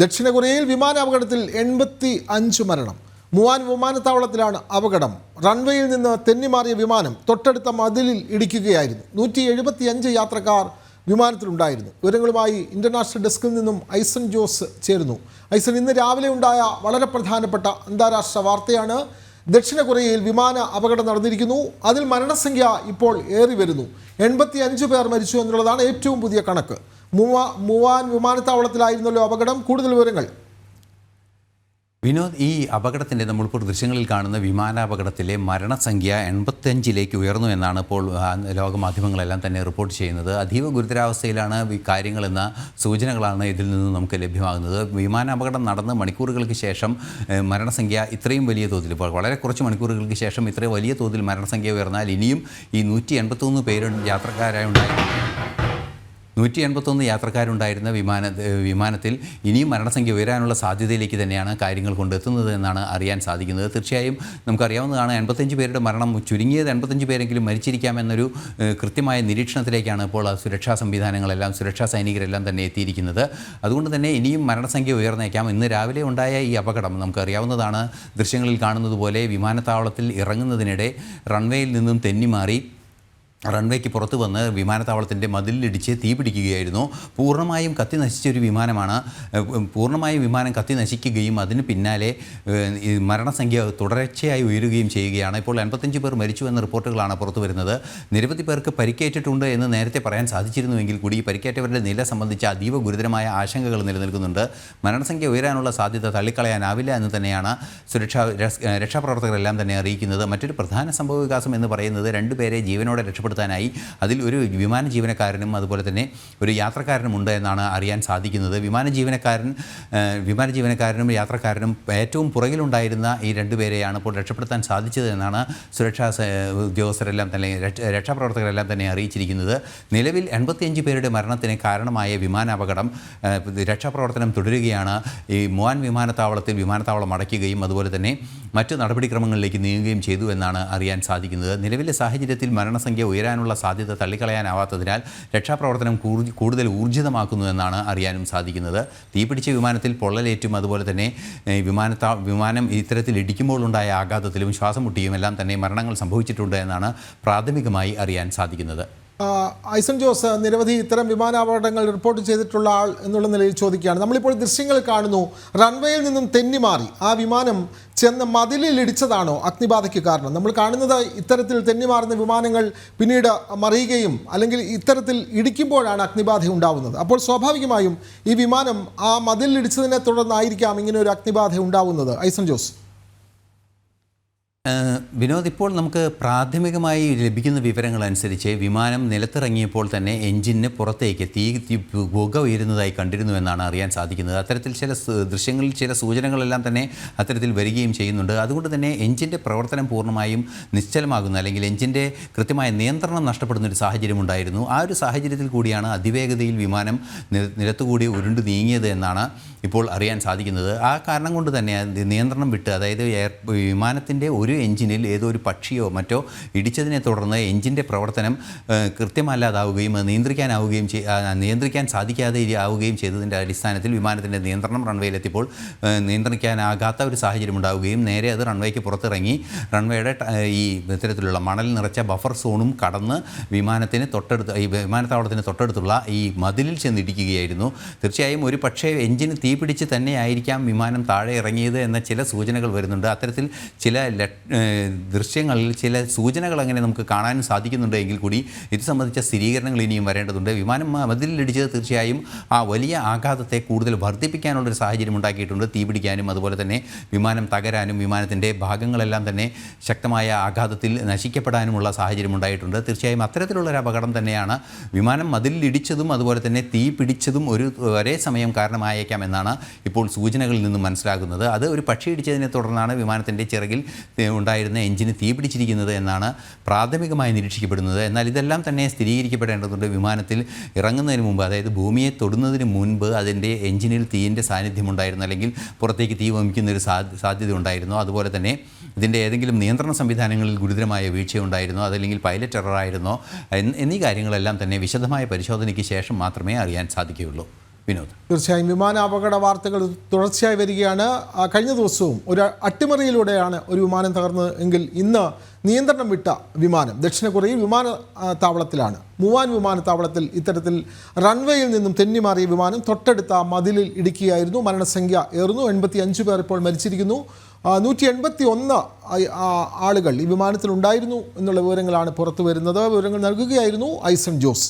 ദക്ഷിണ കൊറിയയിൽ വിമാനാപകടത്തിൽ എൺപത്തി അഞ്ച് മരണം. മുവാൻ വിമാനത്താവളത്തിലാണ് അപകടം. റൺവേയിൽ നിന്ന് തെന്നിമാറിയ വിമാനം തൊട്ടടുത്ത മതിലിൽ ഇടിക്കുകയായിരുന്നു. നൂറ്റി എഴുപത്തി അഞ്ച് യാത്രക്കാർ വിമാനത്തിലുണ്ടായിരുന്നു. വിവരങ്ങളുമായി ഇന്റർനാഷണൽ ഡെസ്കിൽ നിന്നും ഐസൻ ജോസ് ചേരുന്നു. ഐസൻ ഇന്ന് രാവിലെ ഉണ്ടായ വളരെ പ്രധാനപ്പെട്ട അന്താരാഷ്ട്ര വാർത്തയാണ് ദക്ഷിണ കൊറിയയിൽ വിമാന അപകടം നടന്നിരിക്കുന്നു. അതിൽ മരണസംഖ്യ ഇപ്പോൾ ഏറി വരുന്നു എൺപത്തി അഞ്ച് പേർ മരിച്ചു എന്നുള്ളതാണ് ഏറ്റവും പുതിയ കണക്ക്. മുവാ മുവാൻ വിമാനത്താവളത്തിലായിരുന്നല്ലോ അപകടം. കൂടുതൽ വിവരങ്ങൾ. വിനോദ് ഈ അപകടത്തിന്റെ നമ്മളിപ്പോൾ ദൃശ്യങ്ങളിൽ കാണുന്ന വിമാനാപകടത്തിലെ മരണസംഖ്യ എൺപത്തഞ്ചിലേക്ക് ഉയർന്നു എന്നാണ് ഇപ്പോൾ ലോകമാധ്യമങ്ങളെല്ലാം തന്നെ റിപ്പോർട്ട് ചെയ്യുന്നത്. അതീവ ഗുരുതരാവസ്ഥയിലാണ് ഈ കാര്യങ്ങളെന്ന സൂചനകളാണ് ഇതിൽ നിന്ന് നമുക്ക് ലഭ്യമാകുന്നത്. വിമാനാപകടം നടന്ന് മണിക്കൂറുകൾക്ക് ശേഷം മരണസംഖ്യ ഇത്രയും വലിയ തോതിൽ ഇപ്പോൾ വളരെ കുറച്ച് മണിക്കൂറുകൾക്ക് ശേഷം ഇത്രയും വലിയ തോതിൽ മരണസംഖ്യ ഉയർന്നാൽ ഇനിയും ഈ നൂറ്റി എൺപത്തൊന്ന് പേര് യാത്രക്കാരായി ഉണ്ടായിരുന്നു നൂറ്റി എൺപത്തൊന്ന് യാത്രക്കാരുണ്ടായിരുന്ന വിമാന വിമാനത്തിൽ ഇനിയും മരണസംഖ്യ ഉയരാനുള്ള സാധ്യതയിലേക്ക് തന്നെയാണ് കാര്യങ്ങൾ കൊണ്ടെത്തുന്നത് എന്നാണ് അറിയാൻ സാധിക്കുന്നത്. തീർച്ചയായും നമുക്കറിയാവുന്നതാണ് എൺപത്തഞ്ച് പേരുടെ മരണം ചുരുങ്ങിയത് എൺപത്തഞ്ച് പേരെങ്കിലും മരിച്ചിരിക്കാമെന്നൊരു കൃത്യമായ നിരീക്ഷണത്തിലേക്കാണ് ഇപ്പോൾ സുരക്ഷാ സംവിധാനങ്ങളെല്ലാം സുരക്ഷാ സൈനികരെല്ലാം തന്നെ എത്തിയിരിക്കുന്നത്. അതുകൊണ്ട് തന്നെ ഇനിയും മരണസംഖ്യ ഉയർന്നേക്കാം. ഇന്ന് രാവിലെ ഉണ്ടായ ഈ അപകടം നമുക്കറിയാവുന്നതാണ്. ദൃശ്യങ്ങളിൽ കാണുന്നത് പോലെ വിമാനത്താവളത്തിൽ ഇറങ്ങുന്നതിനിടെ റൺവേയിൽ നിന്നും തെന്നിമാറി റൺവേക്ക് പുറത്ത് വന്ന് വിമാനത്താവളത്തിന്റെ മതിലിടിച്ച് തീ പിടിക്കുകയായിരുന്നു. പൂർണമായും കത്തി നശിച്ച ഒരു വിമാനമാണ്. പൂർണമായും വിമാനം കത്തി നശിക്കുകയും അതിന് പിന്നാലെ മരണസംഖ്യ തുടർച്ചയായി ഉയരുകയും ചെയ്യുകയാണ്. ഇപ്പോൾ എൺപത്തഞ്ച് പേർ മരിച്ചു എന്ന റിപ്പോർട്ടുകളാണ് പുറത്തു വരുന്നത്. നിരവധി പേർക്ക് പരിക്കേറ്റിട്ടുണ്ട് എന്ന് നേരത്തെ പറയാൻ സാധിച്ചിരുന്നുവെങ്കിൽ കൂടി പരിക്കേറ്റവരുടെ നില സംബന്ധിച്ച അതീവ ഗുരുതരമായ ആശങ്കകൾ നിലനിൽക്കുന്നുണ്ട്. മരണസംഖ്യ ഉയരാനുള്ള സാധ്യത തള്ളിക്കളയാനാവില്ല എന്ന് തന്നെയാണ് സുരക്ഷാ രക്ഷാപ്രവർത്തകരെല്ലാം തന്നെ അറിയിക്കുന്നത്. മറ്റൊരു പ്രധാന സംഭവ വികാസം എന്ന് പറയുന്നത് രണ്ടുപേരെ ജീവനോടെ രക്ഷപ്പെടുത്താനായി അതിൽ ഒരു വിമാന ജീവനക്കാരനും അതുപോലെ തന്നെ ഒരു യാത്രക്കാരനും ഉണ്ട് എന്നാണ് അറിയാൻ സാധിക്കുന്നത്. വിമാന ജീവനക്കാരൻ വിമാന ജീവനക്കാരനും യാത്രക്കാരനും ഏറ്റവും പുറകിലുണ്ടായിരുന്ന ഈ രണ്ടുപേരെയാണ് ഇപ്പോൾ രക്ഷപ്പെടുത്താൻ സാധിച്ചത് എന്നാണ് സുരക്ഷാ ഉദ്യോഗസ്ഥരെല്ലാം തന്നെ രക്ഷ- രക്ഷാപ്രവർത്തകരെല്ലാം തന്നെ അറിയിച്ചിരിക്കുന്നത്. നിലവിൽ എൺപത്തിയഞ്ച് പേരുടെ മരണത്തിന് കാരണമായ വിമാനാപകടം രക്ഷാപ്രവർത്തനം തുടരുകയാണ്. ഈ മോൻ വിമാനത്താവളത്തിൽ വിമാനത്താവളം അടയ്ക്കുകയും അതുപോലെ തന്നെ മറ്റ് നടപടിക്രമങ്ങളിലേക്ക് നീങ്ങുകയും ചെയ്തു എന്നാണ് അറിയാൻ സാധിക്കുന്നത്. നിലവിലെ സാഹചര്യത്തിൽ മരണസംഖ്യ ഉയരാനുള്ള സാധ്യത തള്ളിക്കളയാനാവാത്തതിനാൽ രക്ഷാപ്രവർത്തനം കൂടുതൽ ഊർജിതമാക്കുന്നു എന്നാണ് അറിയാനും സാധിക്കുന്നത്. തീപിടിച്ച വിമാനത്തിൽ പൊള്ളലേറ്റും അതുപോലെ തന്നെ വിമാനത്താ വിമാനം ഇത്തരത്തിൽ ഇടിക്കുമ്പോഴുണ്ടായ ആഘാതത്തിലും ശ്വാസം മുട്ടിയും എല്ലാം തന്നെ മരണങ്ങൾ സംഭവിച്ചിട്ടുണ്ട് എന്നാണ് പ്രാഥമികമായി അറിയാൻ സാധിക്കുന്നത്. ഐസൻ ജോസ് നിരവധി ഇത്തരം വിമാനാപകടങ്ങൾ റിപ്പോർട്ട് ചെയ്തിട്ടുള്ള ആൾ എന്നുള്ള നിലയിൽ ചോദിക്കുകയാണ്. നമ്മളിപ്പോൾ ദൃശ്യങ്ങൾ കാണുന്നു. റൺവേയിൽ നിന്നും തെന്നിമാറി ആ വിമാനം ചെന്ന് മതിലിൽ ഇടിച്ചതാണോ അഗ്നിബാധയ്ക്ക് കാരണം? നമ്മൾ കാണുന്നത് ഇത്തരത്തിൽ തെന്നിമാറുന്ന വിമാനങ്ങൾ പിന്നീട് മറിയുകയും അല്ലെങ്കിൽ ഇത്തരത്തിൽ ഇടിക്കുമ്പോഴാണ് അഗ്നിബാധ ഉണ്ടാവുന്നത്. അപ്പോൾ സ്വാഭാവികമായും ഈ വിമാനം ആ മതിലിൽ ഇടിച്ചതിനെ തുടർന്നായിരിക്കാം ഇങ്ങനെ ഒരു അഗ്നിബാധ ഉണ്ടാവുന്നത്. ഐസൻ ജോസ്. വിനോദ് ഇപ്പോൾ നമുക്ക് പ്രാഥമികമായി ലഭിക്കുന്ന വിവരങ്ങൾ അനുസരിച്ച് വിമാനം നിലത്തിറങ്ങിയപ്പോൾ തന്നെ എഞ്ചിന് പുറത്തേക്ക് തീ പുക ഉയരുന്നതായി കണ്ടിരുന്നു എന്നാണ് അറിയാൻ സാധിക്കുന്നത്. അത്തരത്തിൽ ചില ദൃശ്യങ്ങളിൽ ചില സൂചനകളെല്ലാം തന്നെ അത്തരത്തിൽ വരികയും ചെയ്യുന്നുണ്ട്. അതുകൊണ്ട് തന്നെ എഞ്ചിന്റെ പ്രവർത്തനം പൂർണമായും നിശ്ചലമാകുന്ന. അല്ലെങ്കിൽ എഞ്ചിന്റെ കൃത്യമായ നിയന്ത്രണം നഷ്ടപ്പെടുന്ന ഒരു സാഹചര്യം ഉണ്ടായിരുന്നു. ആ ഒരു സാഹചര്യത്തിൽ കൂടിയാണ് അതിവേഗതയിൽ വിമാനം നിലത്തുകൂടി ഉരുണ്ട് നീങ്ങിയത് എന്നാണ് ഇപ്പോൾ അറിയാൻ സാധിക്കുന്നത് ആ കാരണം കൊണ്ട് തന്നെ നിയന്ത്രണം വിട്ട് അതായത് എയർ വിമാനത്തിന്റെ ഒരു എഞ്ചിനിൽ ഏതോ ഒരു പക്ഷിയോ മറ്റോ ഇടിച്ചതിനെ തുടർന്ന് എഞ്ചിന്റെ പ്രവർത്തനം കൃത്യമല്ലാതാവുകയും നിയന്ത്രിക്കാനാവുകയും നിയന്ത്രിക്കാൻ സാധിക്കാതെ ആവുകയും ചെയ്തതിന്റെ അടിസ്ഥാനത്തിൽ വിമാനത്തിന്റെ നിയന്ത്രണം റൺവേയിലെത്തിയപ്പോൾ നിയന്ത്രിക്കാനാകാത്ത ഒരു സാഹചര്യം ഉണ്ടാവുകയും നേരെ അത് റൺവേക്ക് പുറത്തിറങ്ങി. റൺവേയുടെ ഈ ഇത്തരത്തിലുള്ള മണൽ നിറച്ച ബഫർ സോണും കടന്ന് വിമാനത്തിന് തൊട്ടടുത്ത് ഈ വിമാനത്താവളത്തിന് തൊട്ടടുത്തുള്ള ഈ മതിലിൽ ചെന്നിടിക്കുകയായിരുന്നു. തീർച്ചയായും ഒരു പക്ഷേ എഞ്ചിന് തീ പിടിച്ച് തന്നെയായിരിക്കാം വിമാനം താഴെ ഇറങ്ങിയത് എന്ന ചില സൂചനകൾ വരുന്നുണ്ട്. അത്തരത്തിൽ ചില ദൃശ്യങ്ങളിൽ ചില സൂചനകൾ അങ്ങനെ നമുക്ക് കാണാനും സാധിക്കുന്നുണ്ട് എങ്കിൽ കൂടി ഇത് സംബന്ധിച്ച സ്ഥിരീകരണങ്ങൾ ഇനിയും വരേണ്ടതുണ്ട്. വിമാനം മതിലിടിച്ചത് തീർച്ചയായും ആ വലിയ ആഘാതത്തെ കൂടുതൽ വർദ്ധിപ്പിക്കാനുള്ളൊരു സാഹചര്യം ഉണ്ടാക്കിയിട്ടുണ്ട്. തീപിടിക്കാനും അതുപോലെ തന്നെ വിമാനം തകരാനും വിമാനത്തിന്റെ ഭാഗങ്ങളെല്ലാം തന്നെ ശക്തമായ ആഘാതത്തിൽ നശിക്കപ്പെടാനുമുള്ള സാഹചര്യം ഉണ്ടായിട്ടുണ്ട്. തീർച്ചയായും അത്തരത്തിലുള്ളൊരു അപകടം തന്നെയാണ് വിമാനം മതിലിടിച്ചതും അതുപോലെ തന്നെ തീ പിടിച്ചതും ഒരു ഒരേ സമയം കാരണമായേക്കാം എന്നാണ് ഇപ്പോൾ സൂചനകളിൽ നിന്നും മനസ്സിലാകുന്നത്. അത് ഒരു പക്ഷി ഇടിച്ചതിനെ തുടർന്നാണ് വിമാനത്തിന്റെ ചിറകിൽ ഉണ്ടായിരുന്ന എഞ്ചിന് തീ പിടിച്ചിരിക്കുന്നത് എന്നാണ് പ്രാഥമികമായി നിരീക്ഷിക്കപ്പെടുന്നത്. എന്നാൽ ഇതെല്ലാം തന്നെ സ്ഥിരീകരിക്കപ്പെടേണ്ടതുണ്ട്. വിമാനത്തിൽ ഇറങ്ങുന്നതിന് മുമ്പ് അതായത് ഭൂമിയെ തൊടുന്നതിന് മുൻപ് അതിന്റെ എഞ്ചിനിൽ തീയിന്റെ സാന്നിധ്യം ഉണ്ടായിരുന്നു. അല്ലെങ്കിൽ പുറത്തേക്ക് തീ വമിക്കുന്ന ഒരു സാധ്യ- സാധ്യത ഉണ്ടായിരുന്നു. അതുപോലെ തന്നെ ഇതിന്റെ ഏതെങ്കിലും നിയന്ത്രണ സംവിധാനങ്ങളിൽ ഗുരുതരമായ വീഴ്ചയുണ്ടായിരുന്നോ അതല്ലെങ്കിൽ പൈലറ്റ് എററായിരുന്നോ? എന്നീ കാര്യങ്ങളെല്ലാം തന്നെ വിശദമായ പരിശോധനയ്ക്ക് ശേഷം മാത്രമേ അറിയാൻ സാധിക്കുകയുള്ളൂ. വിനോദ്. തീർച്ചയായും വിമാനാപകട വാർത്തകൾ തുടർച്ചയായി വരികയാണ്. കഴിഞ്ഞ ദിവസവും ഒരു അട്ടിമറിയിലൂടെയാണ് ഒരു വിമാനം തകർന്നത് എങ്കിൽ ഇന്ന് നിയന്ത്രണം വിട്ട വിമാനം ദക്ഷിണ കൊറിയയിൽ വിമാനത്താവളത്തിലാണ് മൂവാൻ വിമാനത്താവളത്തിൽ ഇത്തരത്തിൽ റൺവേയിൽ നിന്നും തെന്നിമാറിയ വിമാനം തൊട്ടടുത്ത മതിലിൽ ഇടിക്കുകയായിരുന്നു മരണസംഖ്യ ഏറുന്നു. എൺപത്തി അഞ്ച് പേർ ഇപ്പോൾ മരിച്ചിരിക്കുന്നു. നൂറ്റി എൺപത്തി ഒന്ന് ആളുകൾ ഈ വിമാനത്തിൽ ഉണ്ടായിരുന്നു എന്നുള്ള വിവരങ്ങളാണ് പുറത്തു വരുന്നത് വിവരങ്ങൾ നൽകുകയായിരുന്നു ഐസൺ ജോസ്.